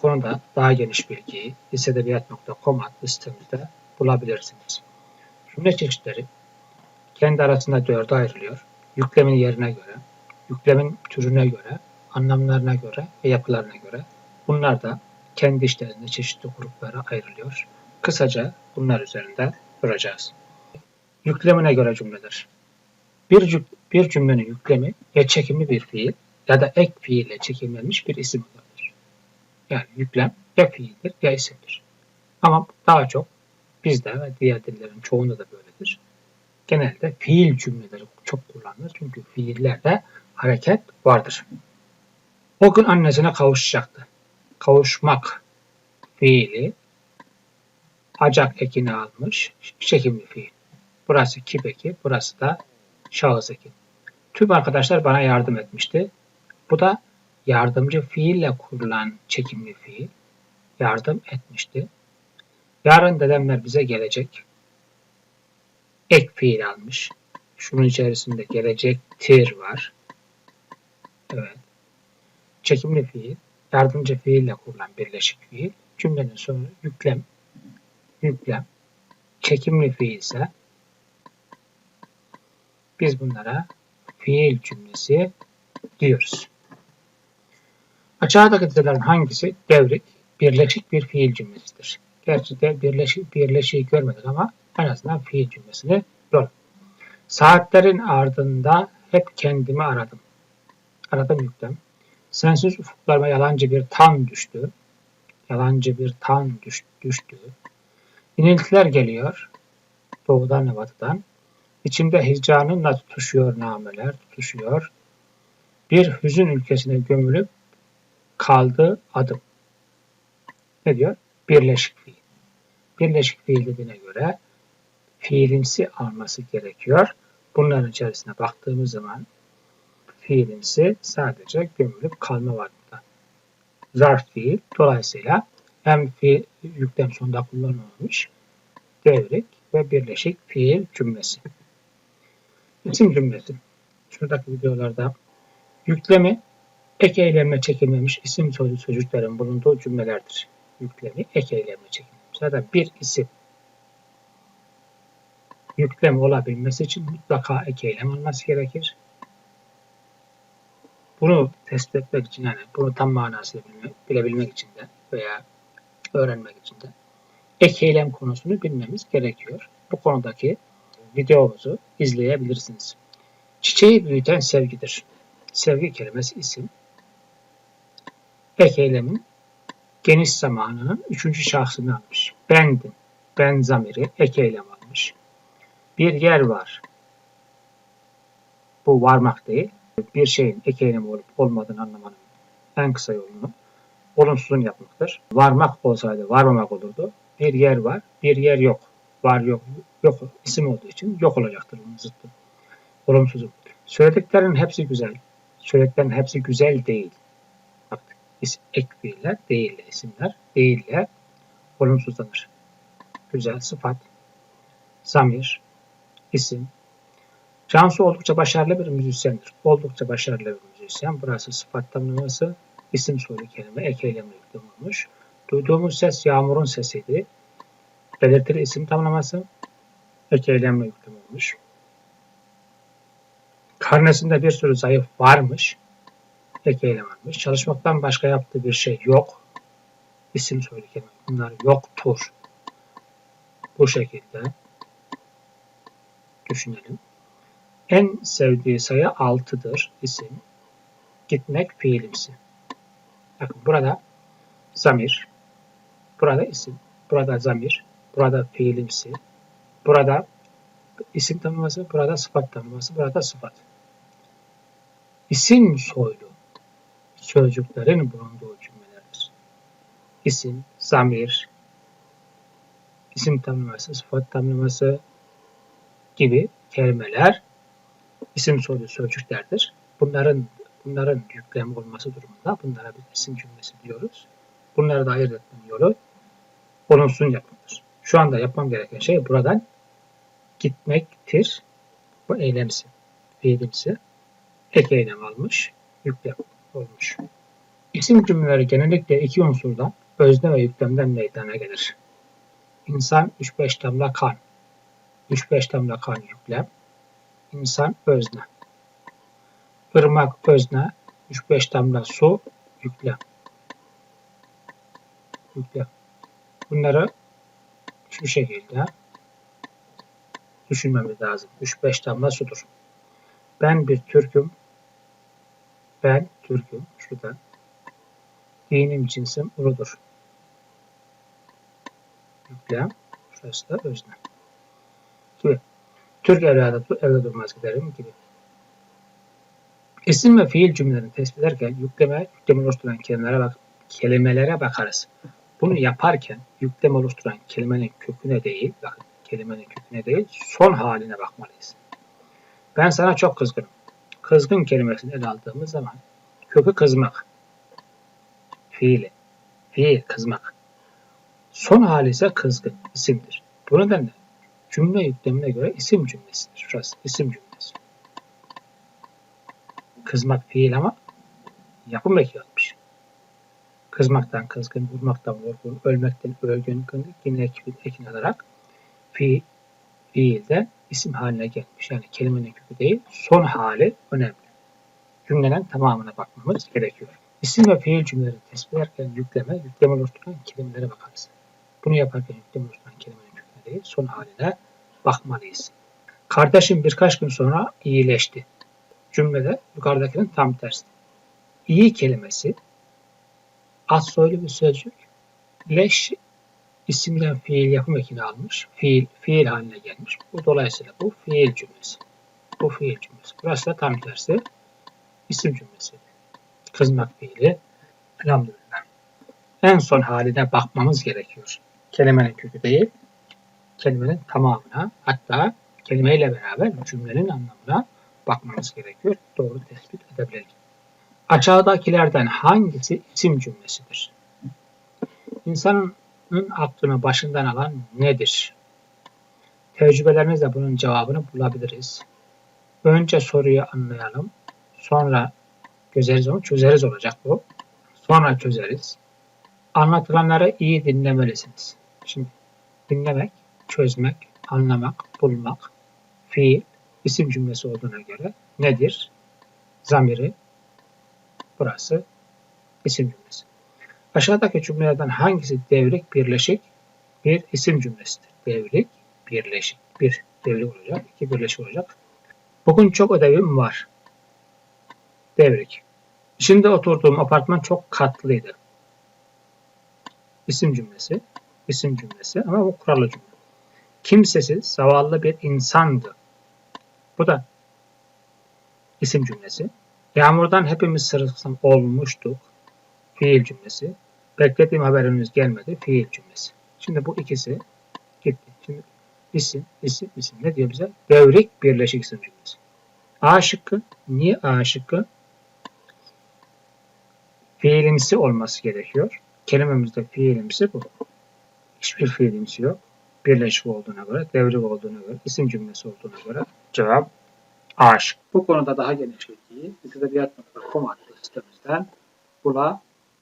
konuda daha geniş bilgiyi lisedebiyat.com adlı sitemizde bulabilirsiniz. Cümle çeşitleri kendi arasında dörde ayrılıyor. Yüklemin yerine göre, yüklemin türüne göre, anlamlarına göre ve yapılarına göre. Bunlar da kendi işlerinde çeşitli gruplara ayrılıyor. Kısaca bunlar üzerinde duracağız. Yüklemine göre cümleler. Bir, bir cümlenin yüklemi ya çekimli bir fiil ya da ek fiille çekimlenmiş bir isim olabilir. Yani yüklem ya fiildir ya isimdir. Ama daha çok bizde ve diğer dillerin çoğunda da böyledir. Genelde fiil cümleleri çok kullanılır. Çünkü fiillerde hareket vardır. O gün annesine kavuşacaktı. Kavuşmak fiili acak ekini almış çekimli fiil. Burası kip eki, burası da şahıs eki. Tüm arkadaşlar bana yardım etmişti. Bu da yardımcı fiille kurulan çekimli fiil. Yardım etmişti. Yarın dedemler bize gelecek. Ek fiil almış. Şunun içerisinde gelecektir var. Evet. Çekimli fiil, yardımcı fiille kurulan birleşik fiil. Cümlenin sonu yüklem. Yüklem. Çekimli fiil ise biz bunlara fiil cümlesi diyoruz. Aşağıdaki dizelerin hangisi devrik, birleşik bir fiil cümlesidir? Gerçi de birleşik, birleşiği görmedik ama en azından fiil cümlesini gördük. Saatlerin ardında hep kendimi aradım. Aradım yüklem. Sensiz ufuklarıma yalancı bir tan düştü. Yalancı bir tan düş, düştü. İniltiler geliyor. Doğudan ve batıdan. İçimde hicranınla tutuşuyor nameler, tutuşuyor. Bir hüzün ülkesine gömülüp kaldı adım. Ne diyor? Birleşik fiil. Birleşik fiil dediğine göre fiilimsi alması gerekiyor. Bunların içerisine baktığımız zaman fiilimsi sadece gömülüp kalma var burada. Zarf fiil. Dolayısıyla hem fiil yüklem sonunda kullanılmamış devrik ve birleşik fiil cümlesi. İsim cümlesi. Şuradaki videolarda yüklemi ek eylemle çekilmemiş isim sözcü sözcüklerin bulunduğu cümlelerdir. Yüklemi ek eylemle çekilmemiş. Zaten bir isim yüklem olabilmesi için mutlaka ek eylem olması gerekir. Bunu tespit etmek için yani bunu tam bilme, bilebilmek için de veya öğrenmek için de ek eylem konusunu bilmemiz gerekiyor. Bu konudaki videomuzu izleyebilirsiniz. Çiçeği büyüten sevgidir. Sevgi kelimesi isim. Ek eylemin geniş zamanının üçüncü şahsını almış. Bendim. Ben zamiri ek eylem almış. Bir yer var. Bu varmak değil. Bir şeyin ek eylemi olup olmadığını anlamanın en kısa yolunu olumsuzun yapmaktır. Varmak olsaydı varmamak olurdu. Bir yer var, bir yer yok. Var yok, yok isim olduğu için yok olacaktır bunun zıttı. Olumsuzum. Söylediklerin hepsi güzel. Söylediklerin hepsi güzel değil. Bak, is- ek fiiller değille isimler değille olumsuzlanır. Güzel sıfat, zamir, isim. Cansu oldukça başarılı bir müzisyendir. Oldukça başarılı bir müzisyen. Burası sıfat tanımlaması. İsim soru kelime ek eylemle yüklem olmuş. Duyduğumuz ses yağmurun sesiydi. Belirtili isim tamlaması ek eylemle yüklem olmuş. Karnesinde bir sürü zayıf varmış. Ek eylem almış. Çalışmaktan başka yaptığı bir şey yok. İsim kelime. Bunlar yoktur. Bu şekilde düşünelim. En sevdiği sayı 6'dır isim. Gitmek fiilimsi. Bakın burada zamir, burada isim, burada zamir, burada fiilimsi, burada isim tanımlaması, burada sıfat tanımlaması, burada sıfat. İsim soylu sözcüklerin bulunduğu cümlelerdir. İsim, zamir, isim tanımlaması, sıfat tanımlaması gibi kelimeler isim soylu sözcüklerdir. Bunların bunların yüklem olması durumunda bunlara biz isim cümlesi diyoruz. Bunları da ayırt etmenin yolu olumsuz yapımdır. Şu anda yapmam gereken şey buradan gitmektir. Bu eylemsi, fiilimsi ek eylem almış, yüklem olmuş. İsim cümleleri genellikle iki unsurdan, özne ve yüklemden meydana gelir. İnsan 3-5 damla kan. 3-5 damla kan yüklem. İnsan özne. Irmak özne. 3-5 damla su yüklem. Yüklem. Bunları şu şekilde düşünmemiz lazım. 3-5 damla sudur. Ben bir Türk'üm. Ben Türk'üm. Şurada. Dinim cinsim uludur. Yüklem. Şurası da özne. Gibi. Türk evladı evde durmaz giderim gibi. İsim ve fiil cümlelerini tespit ederken yükleme, yükleme oluşturan kelimelere, bak, kelimelere bakarız. Bunu yaparken yükleme oluşturan kelimenin köküne değil, bakın kelimenin köküne değil, son haline bakmalıyız. Ben sana çok kızgınım. Kızgın kelimesini ele aldığımız zaman kökü kızmak. Fiili. Fiil kızmak. Son hali ise kızgın isimdir. Bu nedenle cümle yüklemine göre isim cümlesidir. Şurası isim cümlesi. Kızmak fiil ama yapım eki yapmış. Kızmaktan kızgın, vurmaktan vurgun, ölmekten ölgün, yine ekin, ekin alarak fiil, fiilden isim haline gelmiş. Yani kelimenin kökü değil, son hali önemli. Cümlenin tamamına bakmamız gerekiyor. İsim ve fiil cümleleri tespit ederken yükleme, yükleme oluşturan kelimelere bakarız. Bunu yaparken yükleme oluşturan kelimenin köküne değil, son haline bakmalıyız. Kardeşim birkaç gün sonra iyileşti. Cümlede yukarıdakinin tam tersi. İyi kelimesi az soylu bir sözcük. Leş isimden fiil yapım ekini almış. Fiil, fiil haline gelmiş. Bu dolayısıyla bu fiil cümlesi. Bu fiil cümlesi. Burası da tam tersi. isim cümlesi. Kızmak fiili. Elhamdülillah. En son haline bakmamız gerekiyor. Kelimenin kökü değil, kelimenin tamamına hatta kelimeyle beraber cümlenin anlamına bakmamız gerekiyor. Doğru tespit edebilelim. Aşağıdakilerden hangisi isim cümlesidir? İnsanın aklını başından alan nedir? Tecrübelerimizle bunun cevabını bulabiliriz. Önce soruyu anlayalım. Sonra çözeriz onu. Çözeriz olacak bu. Sonra çözeriz. Anlatılanları iyi dinlemelisiniz. Şimdi dinlemek, çözmek, anlamak, bulmak, fiil, isim cümlesi olduğuna göre nedir? Zamiri, burası isim cümlesi. Aşağıdaki cümlelerden hangisi devrik, birleşik bir isim cümlesidir? Devrik, birleşik. Bir devrik olacak, iki birleşik olacak. Bugün çok ödevim var. Devrik. Şimdi oturduğum apartman çok katlıydı. İsim cümlesi, isim cümlesi ama bu kurallı cümle. Kimsesiz, zavallı bir insandı. Bu da isim cümlesi. Yağmurdan hepimiz sırılsıklam olmuştuk. Fiil cümlesi. Beklediğim haberiniz gelmedi. Fiil cümlesi. Şimdi bu ikisi gitti. Şimdi isim, isim, isim. Ne diyor bize? Devrik birleşik isim cümlesi. A şıkkı. Niye A şıkkı? Fiilimsi olması gerekiyor. Kelimemizde fiilimsi bu. Hiçbir fiilimsi yok. Birleşik olduğuna göre, devrik olduğuna göre, isim cümlesi olduğuna göre cevap A şıkkı. Bu konuda daha geniş bilgiyi edebiyat.com adlı sitemizden bulabilirsiniz.